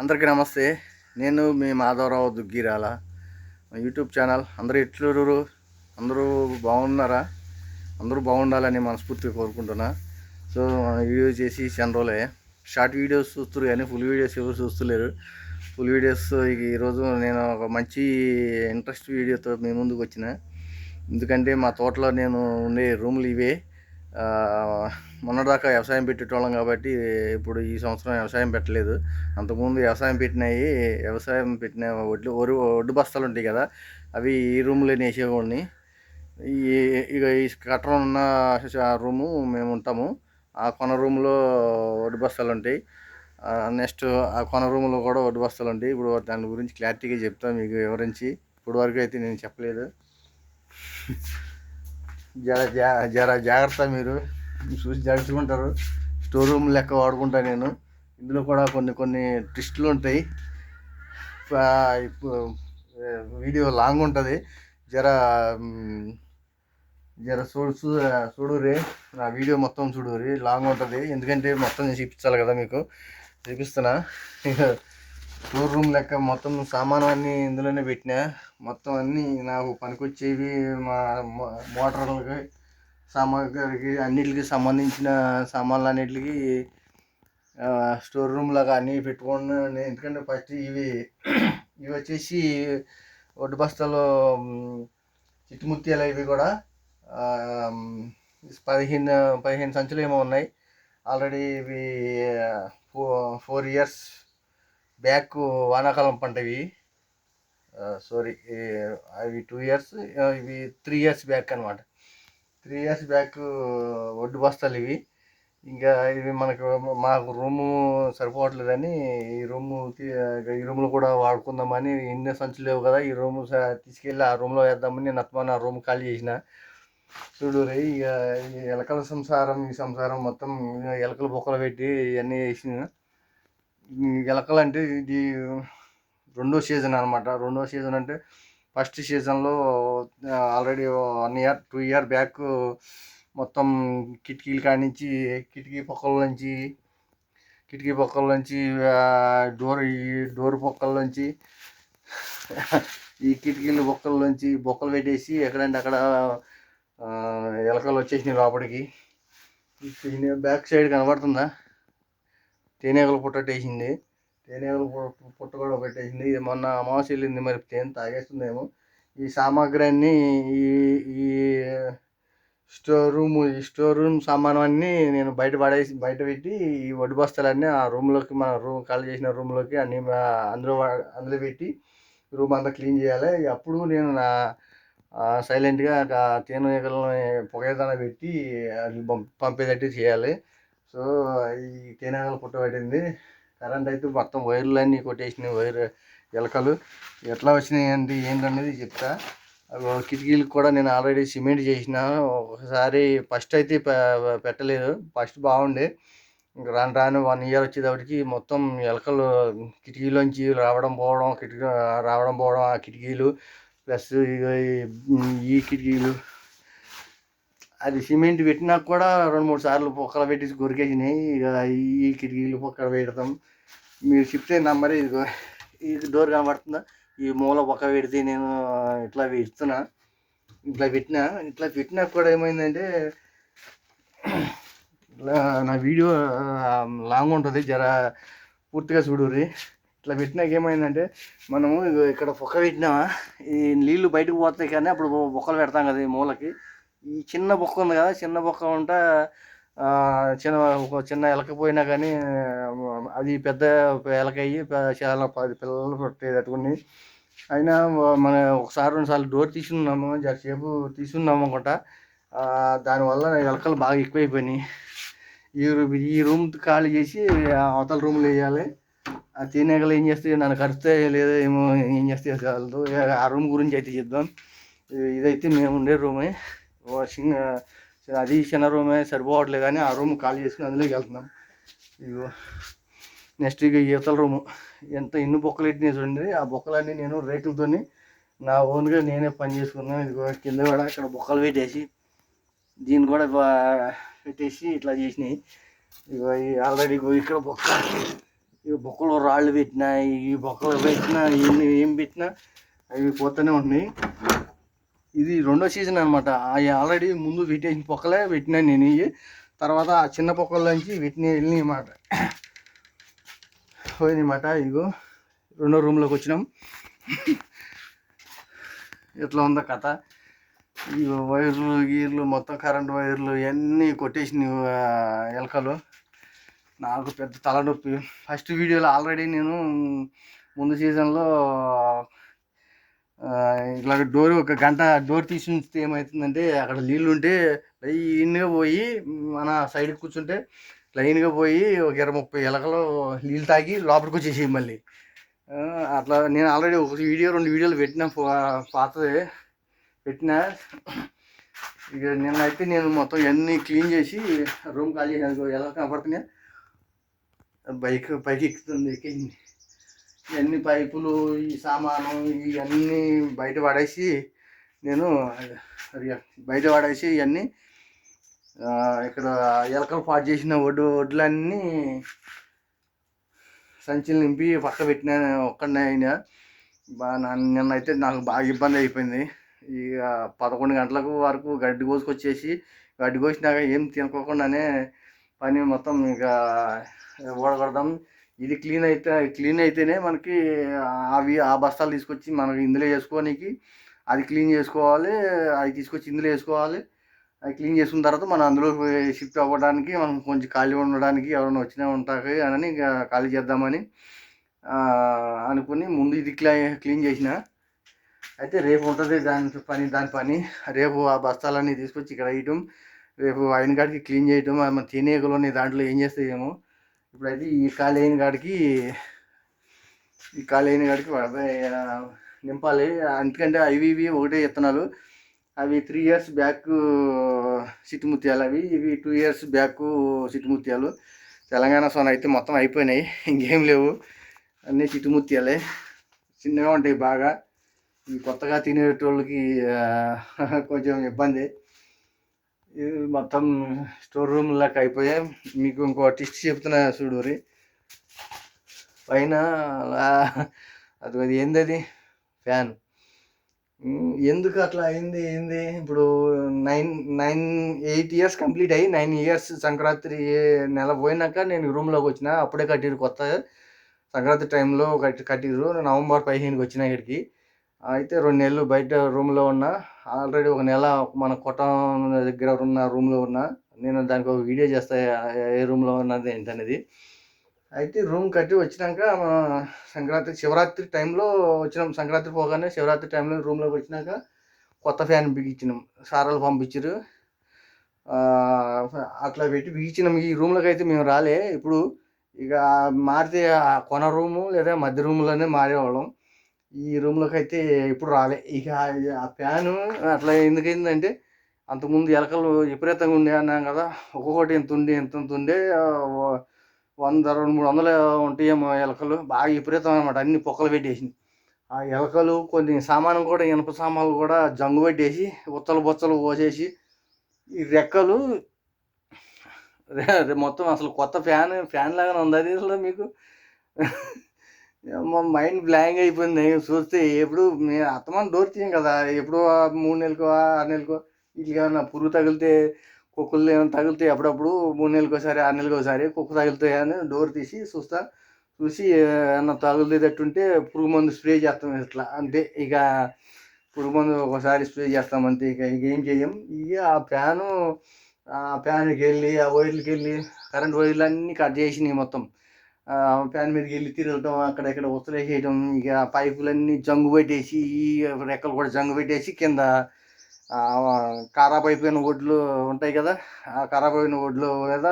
అందరికీ నమస్తే. నేను మీ మాధవరావు దుగ్గిరాల. YouTube channel. అందరూ ఎట్లూరు అందరూ బాగున్నారా? అందరూ బాగుండాలని మనస్ఫూర్తిగా కోరుకుంటున్నా. సో వీడియో చేసి చాలా రోజులే. షార్ట్ వీడియోస్ చూస్తారు కానీ ఫుల్ వీడియోస్ ఎవరు చూస్తలేరు. ఫుల్ వీడియోస్ ఈరోజు నేను ఒక మంచి ఇంట్రెస్ట్ వీడియోతో మీ ముందుకు వచ్చిన. ఎందుకంటే మా తోటలో నేను ఉండే రూములు ఇవే. మొన్నటిదాకా వ్యవసాయం పెట్టేటోళ్ళం కాబట్టి ఇప్పుడు ఈ సంవత్సరం వ్యవసాయం పెట్టలేదు. అంతకుముందు వ్యవసాయం పెట్టినాయి వ్యవసాయం పెట్టిన ఒడ్లు ఒరు ఒడ్డు బస్తాలు ఉంటాయి కదా అవి ఈ రూమ్లో వేసేవాడిని ఈ ఇక ఈ కట్టడం ఉన్న ఆ రూము మేము ఉంటాము. ఆ కొన రూమ్లో ఒడ్డు బస్తాలు ఉంటాయి. నెక్స్ట్ ఆ కొన రూమ్లో కూడా ఒడ్డు బస్తాలు ఉంటాయి. ఇప్పుడు దాని గురించి క్లారిటీగా చెప్తాను మీకు వివరించి. ఇప్పటివరకు అయితే నేను చెప్పలేదు. జర జా జర జాగ్రత్త మీరు. చూసి జరుచుకుంటారు స్టోర్ రూమ్ లెక్క వాడుకుంటా నేను. ఇందులో కూడా కొన్ని కొన్ని ట్విస్టులు ఉంటాయి. వీడియో లాంగ్ ఉంటుంది. జర జర చూడు చూ- చూడురి నా వీడియో మొత్తం చూడురి లాంగ్ ఉంటుంది. ఎందుకంటే మొత్తం నేను చూపించాలి కదా మీకు. చూపిస్తున్నా. స్టోర్ రూమ్ లెక్క మొత్తం సామాను అన్నీ ఇందులోనే పెట్టినా. మొత్తం అన్నీ నాకు పనికొచ్చేవి మా మోటార్లకి సామాగ్రికి అన్నిటికి సంబంధించిన సామాన్లు అన్నిటికి స్టోర్ రూమ్ లాగా అన్నీ పెట్టుకున్నాను ఎందుకంటే ఫస్ట్ ఇవి ఇవి వచ్చేసి ఒడ్డు బస్తాలు చిట్టుముత్యాలు ఇవి కూడా పదిహేను పదిహేను సంచులు ఏమో ఉన్నాయి. ఆల్రెడీ ఇవి ఫోర్ ఫోర్ ఇయర్స్ బ్యాక్ వానాకాలం పంట ఇవి సారీ అవి టూ ఇయర్స్ ఇవి త్రీ ఇయర్స్ బ్యాక్ అనమాట త్రీ ఇయర్స్ బ్యాక్ ఒడ్డు బస్తాలు ఇవి. ఇంకా ఇవి మనకు మాకు రూము సరిపోవట్లేదని ఈ రూము ఈ రూమ్లో కూడా వాడుకుందామని ఎన్ని సంచులు లేవు కదా ఈ రూమ్ తీసుకెళ్ళి ఆ రూమ్లో వేద్దామని నేను ఆ రూమ్ ఖాళీ చేసిన. చూడు రే ఇక ఎలకల సంసారం ఈ సంసారం మొత్తం ఎలకలు బొక్కలు పెట్టి ఇవన్నీ వేసిన. ఈ ఇది రెండో సీజన్ అనమాట రెండో సీజన్ అంటే ఫస్ట్ సీజన్లో already one year two year back మొత్తం కిటికీలు కానించి నుంచి కిటికీ పొక్కల నుంచి కిటికీ పొక్కల నుంచి డోర్ ఈ డోర్ పొక్కల నుంచి ఈ కిటికీలు బొక్కల నుంచి బొక్కలు పెట్టేసి ఎక్కడంటే అక్కడ ఎలకలు వచ్చేసినాయి లోపలికి. బ్యాక్ సైడ్ కనబడుతుందా? తేనెగలు పుట్టేసింది తేనెగలు పుట్ట కూడా పెట్టేసింది ఇది మొన్న అమావాస్య వెళ్ళింది మరి తేనె తాగేస్తుందేమో. ఈ సామాగ్రి అన్నీ ఈ ఈ స్టోర్ రూమ్ ఈ స్టోర్ రూమ్ సామాను అన్నీ నేను బయట పడేసి బయట పెట్టి ఈ వడ్డు బస్తాలన్నీ ఆ రూమ్లోకి మన రూమ్ ఖాళీ చేసిన రూమ్లోకి అన్నీ అందులో అందులో పెట్టి రూమ్ అంతా క్లీన్ చేయాలి. అప్పుడు నేను నా సైలెంట్గా తేనె పొగేదాన పెట్టి అది పంపేటట్టు చేయాలి. సో ఈ తేనెగలు పుట్టబట్టింది. కరెంట్ అయితే మొత్తం వైర్లు అన్నీ కొట్టేసినాయి వైర్ ఎలకలు. ఎట్లా వచ్చినాయి అంటే ఏంటనేది చెప్తా అవి కూడా నేను ఆల్రెడీ సిమెంట్ చేసిన. ఒకసారి ఫస్ట్ అయితే పె- పెట్టలేదు. ఫస్ట్ బాగుండే. ఇంకా రాను రాను వన్ ఇయర్ వచ్చేటప్పటికి మొత్తం ఎలకలు కిటికీలోంచి రావడం పోవడం కిటికీ రావడం పోవడం ఆ కిటికీలు. ప్లస్ ఈ కిటికీలు అది సిమెంట్ పెట్టినా కూడా రెండు మూడు సార్లు పొక్కలు పెట్టేసి కొరికేసినాయి ఇక ఈ కిటికీలు పొక్కలు పెడతాం. మీరు చెప్తే నంబర్ ఇదిగో ఈ డోర్ కనబడుతుందా? ఈ మూల పొక్క పెడితే నేను ఇట్లా పెడుతున్నా. ఇట్లా పెట్టినా ఇట్లా పెట్టినా కూడా ఏమైందంటే ఇట్లా నా వీడియో లాంగ్ ఉంటుంది. జర పూర్తిగా చూడుర్రి. ఇట్లా పెట్టినాక ఏమైందంటే మనము ఇక్కడ పొక్క పెట్టినామా? ఈ నీళ్ళు బయటకు పోతాయి కానీ అప్పుడు బొక్కలు పెడతాం కదా ఈ మూలకి. ఈ చిన్న బొక్క ఉంది కదా చిన్న బొక్క ఉంటా చిన్న ఒక చిన్న ఎలక పోయినా కానీ అది పెద్ద ఎలక అయ్యి చాలా పది పిల్లలు పెట్టేటట్టుకుని. అయినా మన ఒకసారి రెండు సార్లు డోర్ తీసుకున్నాము జరసేపు తీసుకున్నాము అనుకుంటా. దానివల్ల ఎలకలు బాగా ఎక్కువైపోయినాయి. ఈ ఈ రూమ్ ఖాళీ చేసి అవతల రూమ్లో వేయాలి. ఆ తేనెగలు ఏం చేస్తే నన్ను కరిస్తే లేదో ఏమో ఏం చేస్తే చాలదు ఆ రూమ్ గురించి అయితే చెప్దాం. ఇదైతే మేము ఉండే రూమే. వాషింగ్ అది చిన్న రూమే సరిపోవట్లేదు కానీ ఆ రూమ్ ఖాళీ చేసుకుని అందులోకి వెళ్తున్నాం. ఇగో నెక్స్ట్ ఇక ఈతల రూము. ఎంత ఎన్ని బొక్కలు పెట్టినాయి చూడండి. ఆ బొక్కలన్నీ నేను రేకులతోని నా ఓన్గా నేనే పని చేసుకున్నాను. ఇదిగో కింద కూడా ఇక్కడ బొక్కలు పెట్టేసి దీన్ని కూడా పెట్టేసి ఇట్లా చేసినాయి. ఇగో ఆల్రెడీ ఇక్కడ బొక్క. ఇక బొక్కలు రాళ్ళు పెట్టినా ఈ బొక్కలు పెట్టినా ఇన్ని ఏం పెట్టినా అవి పోతూనే ఉన్నాయి. ఇది రెండో సీజన్ అనమాట అవి ఆల్రెడీ ముందు పెట్టేసిన పొక్కలే పెట్టినా నేను ఇవి తర్వాత ఆ చిన్న పొక్కల నుంచి వెళ్ళినాయి అన్నమాట పోయినమాట ఇగో రెండో రూమ్లోకి వచ్చినాం. ఎట్లా ఉందో కథ. ఈ వైర్లు గీర్లు మొత్తం కరెంట్ వైర్లు ఇవన్నీ కొట్టేసిన ఎలకలు. నాకు పెద్ద తలనొప్పి. ఫస్ట్ వీడియోలో ఆల్రెడీ నేను ముందు సీజన్లో ఇట్లా డోర్ ఒక గంట డోర్ తీసి ఉంచితే ఏమవుతుందంటే అక్కడ నీళ్ళు ఉంటే లైన్గా పోయి మన సైడ్ కూర్చుంటే లైన్గా పోయి ఒక ఇరవై ముప్పై ఎలకలు నీళ్ళు తాగి లోపలికి వచ్చేసేయి మళ్ళీ. అట్లా నేను ఆల్రెడీ ఒక వీడియో రెండు వీడియోలు పెట్టిన పాతది పెట్టిన. ఇక నిన్నైతే నేను మొత్తం ఇవన్నీ క్లీన్ చేసి రూమ్ ఖాళీ ఎలా కనపడుతున్నాయి బైక్ పైకి ఎక్కుతుంది ఎక్కింది ఇవన్నీ పైపులు ఈ సామాను ఇవన్నీ బయట పడేసి నేను బయట పడేసి ఇవన్నీ ఇక్కడ ఎలకలు పాటు చేసిన ఒడ్డు ఒడ్లన్నీ సంచులు నింపి పక్క పెట్టిన ఒక్కడనే అయినా బాగా నిన్న నిన్నైతే నాకు బాగా ఇబ్బంది అయిపోయింది. ఇక పదకొండు గంటలకు వరకు గడ్డి కోసుకొచ్చేసి గడ్డి కోసినాక ఏం తినుకోకుండానే పని మొత్తం ఇక ఓడగొడదాం ఇది క్లీన్ అయితే క్లీన్ అయితేనే మనకి అవి ఆ బస్తాలు తీసుకొచ్చి మనకి ఇందులో వేసుకోనికి అది క్లీన్ చేసుకోవాలి అది తీసుకొచ్చి ఇందులో వేసుకోవాలి. అది క్లీన్ చేసుకున్న తర్వాత మనం అందులో షిఫ్ట్ అవ్వడానికి మనం కొంచెం ఖాళీ ఉండడానికి ఎవరైనా వచ్చినా ఉంటారు అని ఖాళీ చేద్దామని అనుకుని ముందు ఇది క్లీన్ క్లీన్ చేసిన. అయితే రేపు ఉంటుంది దాని పని దాని పని. రేపు ఆ బస్తాలన్నీ తీసుకొచ్చి ఇక్కడ వేయటం రేపు అయిన కాడికి క్లీన్ చేయటం మన తినేకలోని దాంట్లో ఏం చేస్తాయేమో. ఇప్పుడైతే ఈ ఖాళీ అయిన కాడికి ఈ ఖాళీ అయిన కాడికి నింపాలి. ఎందుకంటే అవి ఇవి ఒకటే విత్తనాలు అవి త్రీ ఇయర్స్ బ్యాక్ సిట్టుముత్యాలు అవి. ఇవి టూ ఇయర్స్ బ్యాక్ సిటిముత్యాలు తెలంగాణ సోన అయితే మొత్తం అయిపోయినాయి. ఇంకేం లేవు. అన్నీ చిట్టుముత్యాలే చిన్నగా ఉంటాయి బాగా. ఈ కొత్తగా తినేటోళ్ళకి కొంచెం ఇబ్బంది. మొత్తం స్టోర్ రూమ్ లాగా అయిపోయాయి. మీకు ఇంకో టిస్ట్ చెప్తున్నా చూడురి పైన అలా అది అది ఏంది అది ఫ్యాన్ ఎందుకు అట్లా అయింది? ఏంది? ఇప్పుడు nine nine eight years complete అయ్యి నైన్ ఇయర్స్ సంక్రాంతి నెల పోయినాక నేను రూమ్లోకి వచ్చిన అప్పుడే కట్టిరు కొత్త. సంక్రాంతి టైంలో కట్టి కట్టిరు. నవంబర్ పదిహేనుకి వచ్చిన ఇక్కడికి. అయితే రెండు నెలలు బయట రూమ్లో ఉన్నా ఆల్రెడీ ఒక నెల మన కొట్టం దగ్గర ఉన్న రూమ్లో ఉన్నా నేను దానికి ఒక వీడియో చేస్తా ఏ రూమ్లో ఉన్నది ఏంటనేది. అయితే రూమ్ కట్టి వచ్చినాక సంక్రాంతి శివరాత్రి టైంలో వచ్చినాం. సంక్రాంతి పోగానే శివరాత్రి టైంలో రూమ్లోకి వచ్చినాక కొత్త ఫ్యాన్ బిగించినాం. సారాలు పంపించారు అట్లా పెట్టి బిగించినాం. ఈ రూమ్లోకి అయితే మేము రాలే. ఇప్పుడు ఇక మారితే కొన రూము లేదా మధ్య రూమ్లోనే మారేవాళ్ళం. ఈ రూమ్లోకి అయితే ఇప్పుడు రాలే. ఇక ఆ ఫ్యాను అట్లా ఎందుకైందంటే అంతకుముందు ఎలకలు విపరీతంగా ఉండే అన్నాం కదా ఒక్కొక్కటి ఎంత ఉండే ఎంత ఉండే వంద రెండు మూడు వందలు ఉంటాయేమో ఎలకలు. బాగా విపరీతం అనమాట అన్ని పొక్కలు పెట్టేసింది. ఆ ఎలకలు కొన్ని సామాను కూడా ఇనుప సామాన్లు కూడా జంగు పెట్టేసి ఉత్తలు బొత్తలు పోసేసి ఈ రెక్కలు మొత్తం అసలు కొత్త ఫ్యాన్ ఫ్యాన్ లాగానే ఉంది. అది అసలు మీకు? మా మైండ్ బ్లాంక్ అయిపోయింది. చూస్తే ఎప్పుడు మేము అత్తమాన డోర్ తీయం కదా. ఎప్పుడు ఆ మూడు నెలలకో ఆరు నెలకో ఇట్లా ఏమన్నా పురుగు తగిలితే కుక్కలు ఏమైనా తగిలితే అప్పుడప్పుడు మూడు నెలలకు ఒకసారి ఆరు నెలలకు ఒకసారి కుక్క తగులుతాయి అని డోర్ తీసి చూస్తా. చూసి ఏమన్నా తగులుతేటట్టుంటే పురుగు మందు స్ప్రే చేస్తాం ఇట్లా. అంతే. ఇక పురుగు మందు ఒకసారి స్ప్రే చేస్తాం అంతే. ఇక ఇక ఏం చేయం? ఇక ఆ ఫ్యాను ఆ ఫ్యాన్కి వెళ్ళి ఆ వైర్లకి వెళ్ళి కరెంట్ వైర్లు అన్నీ కట్ చేసినాయి మొత్తం. ఫ్యాన్ మీదకి వెళ్ళి తిరగటం అక్కడ ఇక్కడ ఉత్తలేసేయటం ఇక పైపులన్నీ జంగు పెట్టేసి ఈ రెక్కలు కూడా జంగు పెట్టేసి కింద ఆ ఖరాబ్ అయిపోయిన ఒడ్లు ఉంటాయి కదా ఆ ఖరాబ్ అయిన ఒడ్లు మీద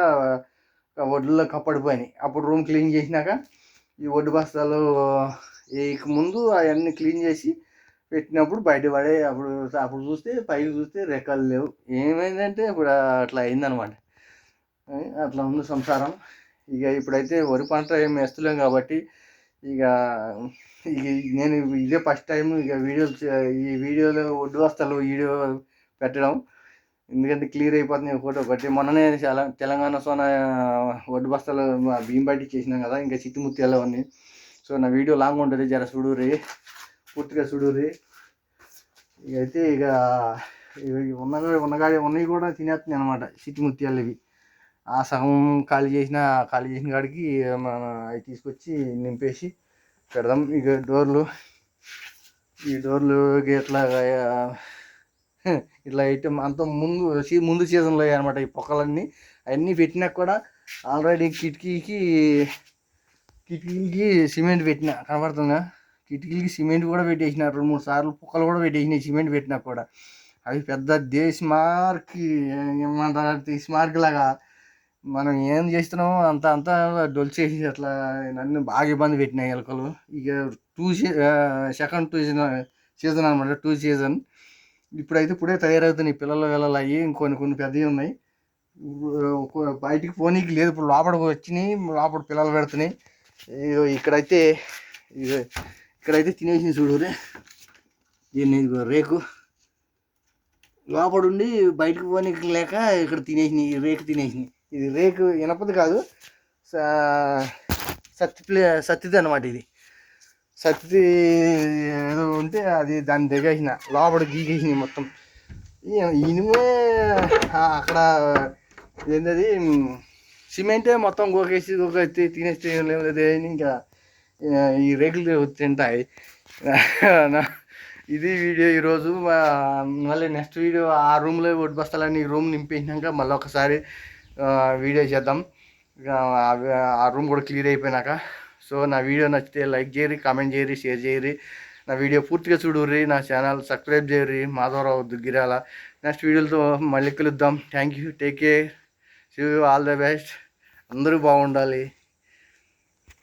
ఒడ్లలో కప్పడిపోయినాయి. అప్పుడు రూమ్ క్లీన్ చేసినాక ఈ ఒడ్డు బస్తాలు వేయక ముందు అవన్నీ క్లీన్ చేసి పెట్టినప్పుడు బయట పడే అప్పుడు అప్పుడు చూస్తే పైకి చూస్తే రెక్కలు లేవు. ఏమైందంటే ఇప్పుడు అట్లా అయిందనమాట. అట్లా ఉంది సంసారం. ఇక ఇప్పుడైతే వరి పంట ఏం వేస్తలేం కాబట్టి ఇక ఇక నేను ఇదే ఫస్ట్ టైం ఇక వీడియోలు ఈ వీడియోలో ఒడ్డు వస్తాలు వీడియో పెట్టడం. ఎందుకంటే క్లియర్ అయిపోతుంది ఫోటో ఒకటి. మొన్ననే చాలా తెలంగాణ సోన ఒడ్డు బస్తాలు మా బయటికి చేసినాం కదా ఇంకా చిట్టి ముత్యాలు అవన్నీ సో నా వీడియో లాంగ్ ఉంటుంది జర చూడురి పూర్తిగా చూడురి ఇక అయితే ఇక ఇవి ఉన్నగా ఉన్నగాడి ఉన్నవి కూడా తినేస్తున్నాయి అనమాట చిట్టి ఇవి ఆ సగం ఖాళీ చేసిన ఖాళీ చేసిన కాడికి మన అవి తీసుకొచ్చి నింపేసి పెడదాం. ఇక డోర్లు ఈ డోర్లు ఇట్లా ఇట్లా అయితే అంత ముందు సీ- ముందు సీజన్లో అనమాట ఈ పొక్కలన్నీ. అవన్నీ పెట్టినా కూడా ఆల్రెడీ కిటికీకి కిటికీలకి సిమెంట్ పెట్టిన కనబడుతుందా? కిటికీలకి సిమెంట్ కూడా పెట్టేసిన రెండు మూడు సార్లు పొక్కలు కూడా పెట్టేసినాయి సిమెంట్ పెట్టినా కూడా. అవి పెద్ద దేశ్ మార్క్ ఏమంటారు స్మార్క్ లాగా మనం ఏం చేస్తున్నామో అంత అంతా డొల్చేసి అట్లా నన్ను బాగా ఇబ్బంది పెట్టినాయి ఎలకలు. ఇక two second two season season అనమాట టూ సీజన్ ఇప్పుడైతే ఇప్పుడే తయారవుతున్నాయి. పిల్లలు పిల్లలు అయ్యి ఇంకొన్ని కొన్ని పెద్దవి ఉన్నాయి. బయటికి పోనీకి లేదు. ఇప్పుడు లోపలికి వచ్చినాయి. లోపల పిల్లలు పెడుతున్నాయి. ఇక్కడైతే ఇక్కడైతే తినేసి చూడురే దీన్ని ఇదిగో రేకు. లోపడుండి బయటకు పోనీకి లేక ఇక్కడ తినేసినాయి. రేకు తినేసినాయి. ఇది రేకు ఇనపది కాదు. సత్తి ప్లే సత్తిది అనమాట ఇది. సత్తి ఏదో ఉంటే అది దాన్ని దిగేసిన లోపల గీకేసినాయి మొత్తం. ఇనుమే అక్కడ ఏంటది సిమెంటే మొత్తం గోకేసి గోకేసి తినేస్తే ఏం లేదు అని ఇంకా ఈ రేకులు తింటాయి. ఇది వీడియో ఈరోజు మళ్ళీ నెక్స్ట్ వీడియో ఆ రూమ్లో ఒడ్డు బస్తాలని ఈ రూమ్ నింపేసినాక మళ్ళీ ఒకసారి వీడియో చేద్దాం. ఆ- రూమ్ కూడా క్లియర్ అయిపోయినాక. సో నా వీడియో నచ్చితే లైక్ చేయరి కామెంట్ చేయరి షేర్ చేయరి నా వీడియో పూర్తిగా చూడుర్రి నా ఛానల్ సబ్స్క్రైబ్ చేయరి మాధవరావు దుగ్గిరాల. నెక్స్ట్ వీడియోలతో మళ్ళీ కలుద్దాం. Thank you take care see all the best అందరూ బాగుండాలి.